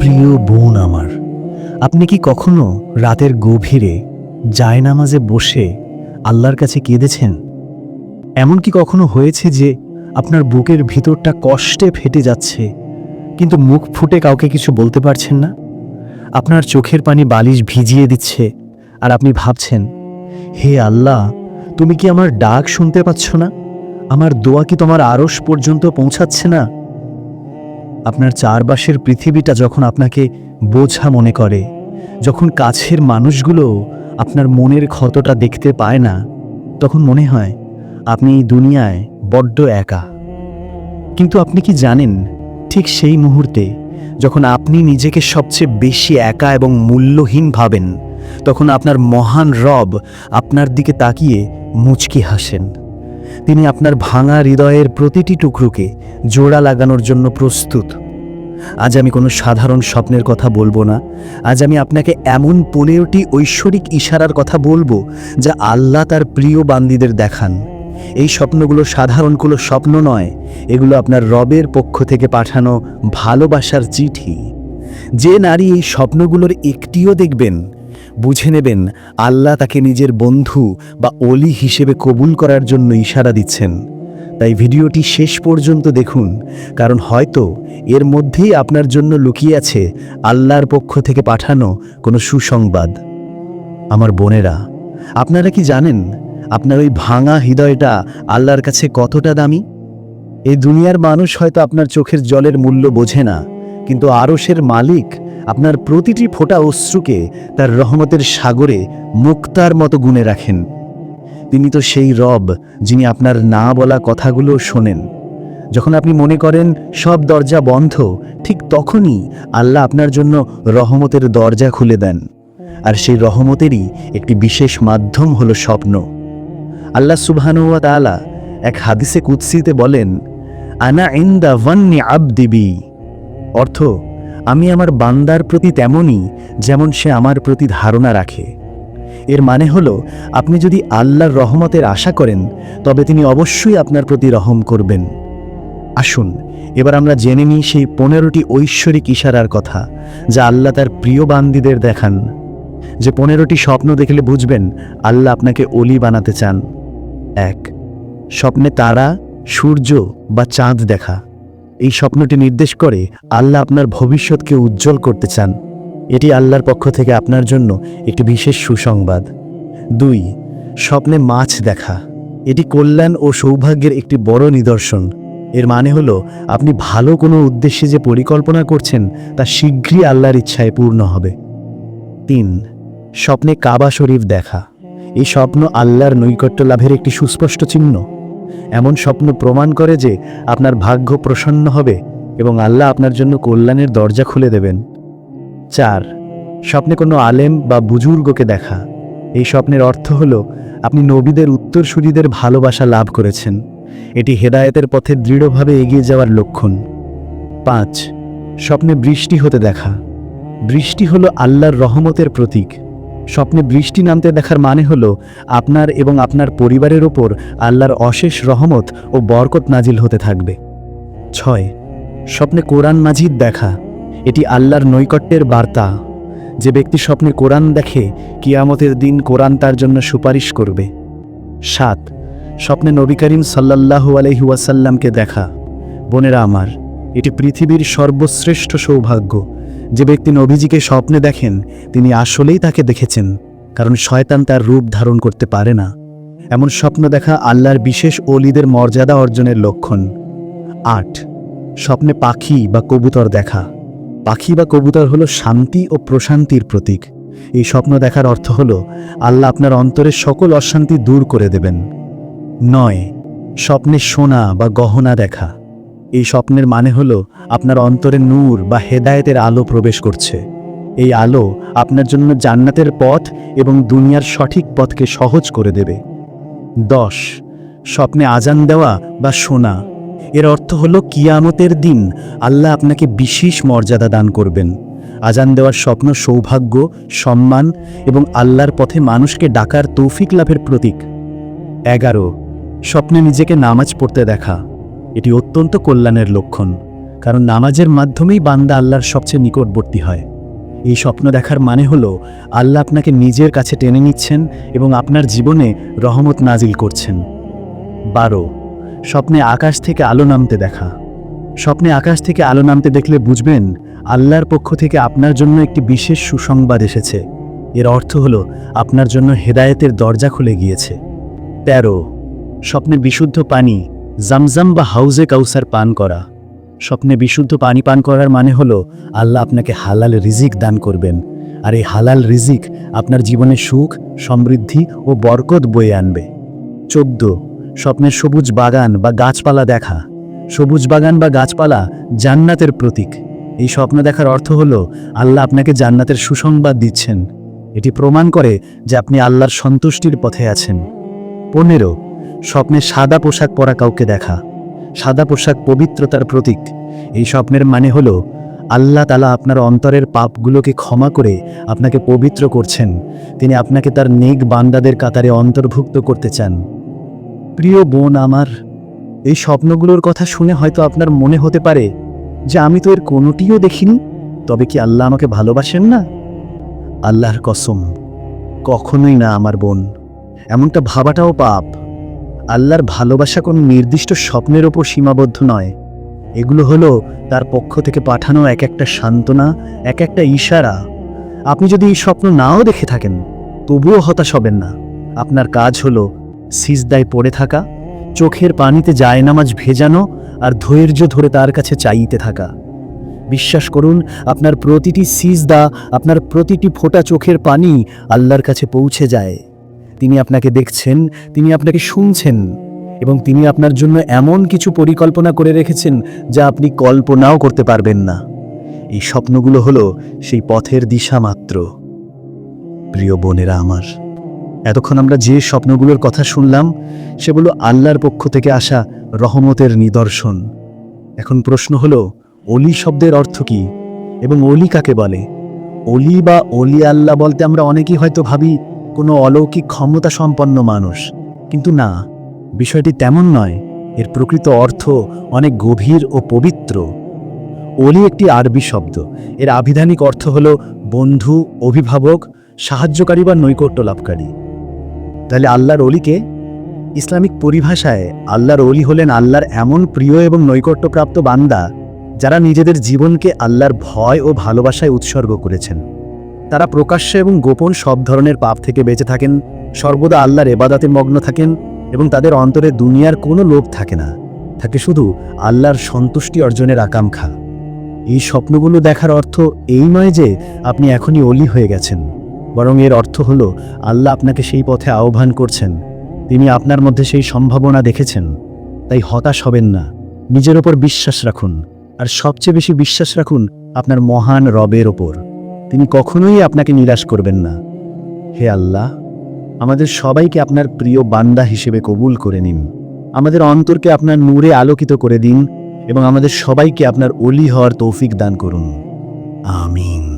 প্রিয় বোন আমার, আপনি কি কখনো রাতের গভীরে জায়নামাজে বসে আল্লাহর কাছে কেঁদেছেন? এমন কি কখনো হয়েছে যে আপনার বুকের ভিতরটা কষ্টে ফেটে যাচ্ছে, কিন্তু মুখ ফুটে কাউকে কিছু বলতে পারছেন না? আপনার চোখের পানি বালিশ ভিজিয়ে দিচ্ছে, আর আপনি ভাবছেন, হে আল্লাহ, তুমি কি আমার ডাক শুনতে পাচ্ছ না? আমার দোয়া কি তোমার আড়স পর্যন্ত পৌঁছাচ্ছে না? আপনার চারপাশের পৃথিবীটা যখন আপনাকে বোঝা মনে করে, যখন কাছের মানুষগুলো আপনার মনের ক্ষতটা দেখতে পায় না, তখন মনে হয় আপনি এই দুনিয়ায় বড্ড একা। কিন্তু আপনি কি জানেন, ঠিক সেই মুহূর্তে যখন আপনি নিজেকে সবচেয়ে বেশি একা এবং মূল্যহীন ভাবেন, তখন আপনার মহান রব আপনার দিকে তাকিয়ে মুচকি হাসেন। তিনি আপনার ভাঙা হৃদয়ের প্রতিটি টুকরোকে জোড়া লাগানোর জন্য প্রস্তুত। আজ আমি কোনো সাধারণ স্বপ্নের কথা বলব না। আজ আমি আপনাকে এমন পনেরোটি ঐশ্বরিক ইশারার কথা বলব যা আল্লাহ তার প্রিয় বান্দিদের দেখান। এই স্বপ্নগুলো সাধারণ কোনো স্বপ্ন নয়, এগুলো আপনার রবের পক্ষ থেকে পাঠানো ভালোবাসার চিঠি। যে নারী এই স্বপ্নগুলোর একটিও দেখবেন বুঝে নেবেন, আল্লাহ তাকে নিজের বন্ধু বা অলি হিসেবে কবুল করার জন্য ইশারা দিচ্ছেন। তাই ভিডিওটি শেষ পর্যন্ত দেখুন, কারণ হয়তো এর মধ্যেই আপনার জন্য লুকিয়ে আছে আল্লাহর পক্ষ থেকে পাঠানো কোনো সুসংবাদ। আমার বোনেরা, আপনারা কি জানেন আপনার ওই ভাঙা হৃদয়টা আল্লাহর কাছে কতটা দামি? এই দুনিয়ার মানুষ হয়তো আপনার চোখের জলের মূল্য বোঝে না, কিন্তু আরশের মালিক আপনার প্রতিটি ফোঁটা অশ্রুকে তার রহমতের সাগরে মুক্তার মতো গুণে রাখেন। তিনি তো সেই রব যিনি আপনার না বলা কথাগুলো শোনেন। যখন আপনি মনে করেন সব দরজা বন্ধ, ঠিক তখনই আল্লাহ আপনার জন্য রহমতের দরজা খুলে দেন। আর সেই রহমতেরই একটি বিশেষ মাধ্যম হলো স্বপ্ন। আল্লাহ সুবহানুয়া তাআলা এক হাদিসে কুৎসিতে বলেন, আনা ইন্দা ওয়ান্নি আবদিবি অর্থ আমি আমার বান্দার প্রতি তেমনই, যেমন সে আমার প্রতি ধারণা রাখে। এর মানে হল, আপনি যদি আল্লাহর রহমতের আশা করেন, তবে তিনি অবশ্যই আপনার প্রতি রহম করবেন। আসুন, এবার আমরা জেনে নিই সেই পনেরোটি ঐশ্বরিক ইশারার কথা, যা আল্লাহ তার প্রিয় বান্দিদের দেখান। যে পনেরোটি স্বপ্ন দেখলে বুঝবেন, আল্লাহ আপনাকে অলি বানাতে চান। এক, স্বপ্নে তারা, সূর্য বা চাঁদ দেখা। এই স্বপ্নটি নির্দেশ করে আল্লাহ আপনার ভবিষ্যৎকে উজ্জ্বল করতে চান। এটি আল্লাহর পক্ষ থেকে আপনার জন্য একটি বিশেষ সুসংবাদ। দুই, স্বপ্নে মাছ দেখা। এটি কল্যাণ ও সৌভাগ্যের একটি বড় নিদর্শন। এর মানে হলো, আপনি ভালো কোনো উদ্দেশ্যে যে পরিকল্পনা করছেন, তা শীঘ্রই আল্লাহর ইচ্ছায় পূর্ণ হবে। তিন, স্বপ্নে কাবা শরীফ দেখা। এই স্বপ্ন আল্লাহর নৈকট্য লাভের একটি সুস্পষ্ট চিহ্ন। এমন স্বপ্ন প্রমাণ করে যে আপনার ভাগ্য প্রসন্ন হবে এবং আল্লাহ আপনার জন্য কল্যাণের দরজা খুলে দেবেন। চার, স্বপ্নে কোনো আলেম বা বুজুর্গকে দেখা। এই স্বপ্নের অর্থ হল আপনি নবীদের উত্তরসূরিদের ভালোবাসা লাভ করেছেন। এটি হেদায়েতের পথে দৃঢ়ভাবে এগিয়ে যাওয়ার লক্ষণ। পাঁচ, স্বপ্নে বৃষ্টি হতে দেখা। বৃষ্টি হলো আল্লাহর রহমতের প্রতীক। স্বপ্নে বৃষ্টি নামতে দেখার মানে হলো আপনার এবং আপনার পরিবারের ওপর আল্লাহর অশেষ রহমত ও বরকত নাজিল হতে থাকবে। ছয়, স্বপ্নে কোরআন মাজিদ দেখা। এটি আল্লাহর নৈকট্যের বার্তা। যে ব্যক্তি স্বপ্নে কোরআন দেখে, কিয়ামতের দিন কোরআন তার জন্য সুপারিশ করবে। সাত, স্বপ্নে নবী করিম সাল্লাল্লাহু আলহি ওয়াসাল্লামকে দেখা। বোনেরা আমার, এটি পৃথিবীর সর্বশ্রেষ্ঠ সৌভাগ্য। যে ব্যক্তি নবীজিকে স্বপ্নে দেখেন, তিনি আসলেই তাকে দেখেছেন, কারণ শয়তান তার রূপ ধারণ করতে পারে না। এমন স্বপ্ন দেখা আল্লাহর বিশেষ অলিদের মর্যাদা অর্জনের লক্ষণ। আট, স্বপ্নে পাখি বা কবুতর দেখা। পাখি বা কবুতর হলো শান্তি ও প্রশান্তির প্রতীক। এই স্বপ্ন দেখার অর্থ হল, আল্লাহ আপনার অন্তরের সকল অশান্তি দূর করে দেবেন। নয়, স্বপ্নে সোনা বা গহনা দেখা। এই স্বপ্নের মানে হলো আপনার অন্তরে নূর বা হেদায়েতের আলো প্রবেশ করছে। এই আলো আপনার জন্য জান্নাতের পথ এবং দুনিয়ার সঠিক পথকে সহজ করে দেবে। দশ, স্বপ্নে আজান দেওয়া বা শোনা। এর অর্থ হলো কিয়ামতের দিন আল্লাহ আপনাকে বিশেষ মর্যাদা দান করবেন। আজান দেওয়ার স্বপ্ন সৌভাগ্য, সম্মান এবং আল্লাহর পথে মানুষকে ডাকার তৌফিক লাভের প্রতীক। এগারো, স্বপ্নে নিজেকে নামাজ পড়তে দেখা। এটি অত্যন্ত কল্যাণের লক্ষণ, কারণ নামাজের মাধ্যমেই বান্দা আল্লাহর সবচেয়ে নিকটবর্তী হয়। এই স্বপ্ন দেখার মানে হলো, আল্লাহ আপনাকে নিজের কাছে টেনে নিচ্ছেন এবং আপনার জীবনে রহমত নাজিল করছেন। বারো, স্বপ্নে আকাশ থেকে আলো নামতে দেখা। স্বপ্নে আকাশ থেকে আলো নামতে দেখলে বুঝবেন, আল্লাহর পক্ষ থেকে আপনার জন্য একটি বিশেষ সুসংবাদ এসেছে। এর অর্থ হলো, আপনার জন্য হেদায়েতের দরজা খুলে গিয়েছে। তেরো স্বপ্নে বিশুদ্ধ পানি জামজাম বা হাউজে কাউসার পান করা। স্বপ্নে বিশুদ্ধ পানি পান করার মানে হলো, আল্লাহ আপনাকে হালাল রিজিক দান করবেন। আর এই হালাল রিজিক আপনার জীবনে সুখ, সমৃদ্ধি ও বরকত বয়ে আনবে। চোদ্দ স্বপ্নের সবুজ বাগান বা গাছপালা দেখা। সবুজ বাগান বা গাছপালা জান্নাতের প্রতীক। এই স্বপ্ন দেখার অর্থ হলো, আল্লাহ আপনাকে জান্নাতের সুসংবাদ দিচ্ছেন। এটি প্রমাণ করে যে আপনি আল্লাহর সন্তুষ্টির পথে আছেন। পনেরো স্বপ্নে সাদা পোশাক পরা কাউকে দেখা। সাদা পোশাক পবিত্রতার প্রতীক। এই স্বপ্নের মানে হল, আল্লাহ তালা আপনার অন্তরের পাপগুলোকে ক্ষমা করে আপনাকে পবিত্র করছেন। তিনি আপনাকে তার নেক বান্দাদের কাতারে অন্তর্ভুক্ত করতে চান। প্রিয় বোন আমার, এই স্বপ্নগুলোর কথা শুনে হয়তো আপনার মনে হতে পারে যে আমি তো এর কোনোটিও দেখিনি। তবে কি আল্লাহ আমাকে ভালোবাসেন না? আল্লাহর কসম, কখনোই না আমার বোন। এমনটা ভাবাটাও পাপ। আল্লাহর ভালোবাসা কোনো নির্দিষ্ট স্বপ্নের ওপর সীমাবদ্ধ নয়। এগুলো হলো তার পক্ষ থেকে পাঠানো এক একটা সান্ত্বনা, এক একটা ইশারা। আপনি যদি এই স্বপ্ন নাও দেখে থাকেন, তবুও হতাশ হবেন না। আপনার কাজ হলো সিজদায় পড়ে থাকা, চোখের পানিতে জায়নামাজ ভেজানো আর ধৈর্য ধরে তার কাছে চাইতে থাকা। বিশ্বাস করুন, আপনার প্রতিটি সিজদা, আপনার প্রতিটি ফোঁটা চোখের পানি আল্লাহর কাছে পৌঁছে যায়। তিনি আপনাকে দেখছেন, তিনি আপনাকে শুনছেন এবং তিনি আপনার জন্য এমন কিছু পরিকল্পনা করে রেখেছেন যা আপনি কল্পনাও করতে পারবেন না। এই স্বপ্নগুলো হলো সেই পথের দিশা মাত্র। প্রিয় বোনেরা আমার, এতক্ষণ আমরা যে স্বপ্নগুলোর কথা শুনলাম সেগুলো আল্লাহর পক্ষ থেকে আসা রহমতের নিদর্শন। এখন প্রশ্ন হলো, অলি শব্দের অর্থ কি এবং অলি কাকে বলে? অলি বা অলি আল্লাহ বলতে আমরা অনেকেই হয়তো ভাবি কোনো অলৌকিক ক্ষমতা সম্পন্ন মানুষ। কিন্তু না, বিষয়টি তেমন নয়, এর প্রকৃত অর্থ অনেক গভীর ও পবিত্র। অলি একটি আরবি শব্দ। এর আবিধানিক অর্থ হল বন্ধু, অভিভাবক, সাহায্যকারী বা নৈকট্য লাভকারী। তাহলে আল্লাহর অলিকে ইসলামিক পরিভাষায় আল্লাহর অলি হলেন আল্লাহর এমন প্রিয় এবং নৈকট্যপ্রাপ্ত বান্দা, যারা নিজেদের জীবনকে আল্লাহর ভয় ও ভালোবাসায় উৎসর্গ করেছেন। তারা প্রকাশ্য এবং গোপন সব ধরনের পাপ থেকে বেঁচে থাকেন, সর্বদা আল্লাহর এবাদাতে মগ্ন থাকেন এবং তাদের অন্তরে দুনিয়ার কোনো লোভ থাকে না। থাকে শুধু আল্লাহর সন্তুষ্টি অর্জনের আকাঙ্ক্ষা। এই স্বপ্নগুলো দেখার অর্থ এই নয় যে আপনি এখনই অলি হয়ে গেছেন। বরং এর অর্থ হল, আল্লাহ আপনাকে সেই পথে আহ্বান করছেন। তিনি আপনার মধ্যে সেই সম্ভাবনা দেখেছেন। তাই হতাশ হবেন না। নিজের ওপর বিশ্বাস রাখুন। আর সবচেয়ে বেশি বিশ্বাস রাখুন আপনার মহান রবের ওপর। তিনি কখনোই আপনাকে নিরাশ করবেন না। হে আল্লাহ, আমাদের সবাইকে আপনার প্রিয় বান্দা হিসেবে কবুল করে নিন। আমাদের অন্তরকে আপনার নূরে আলোকিত করে দিন এবং আমাদের সবাইকে আপনার অলি হওয়ার তৌফিক দান করুন। আমিন।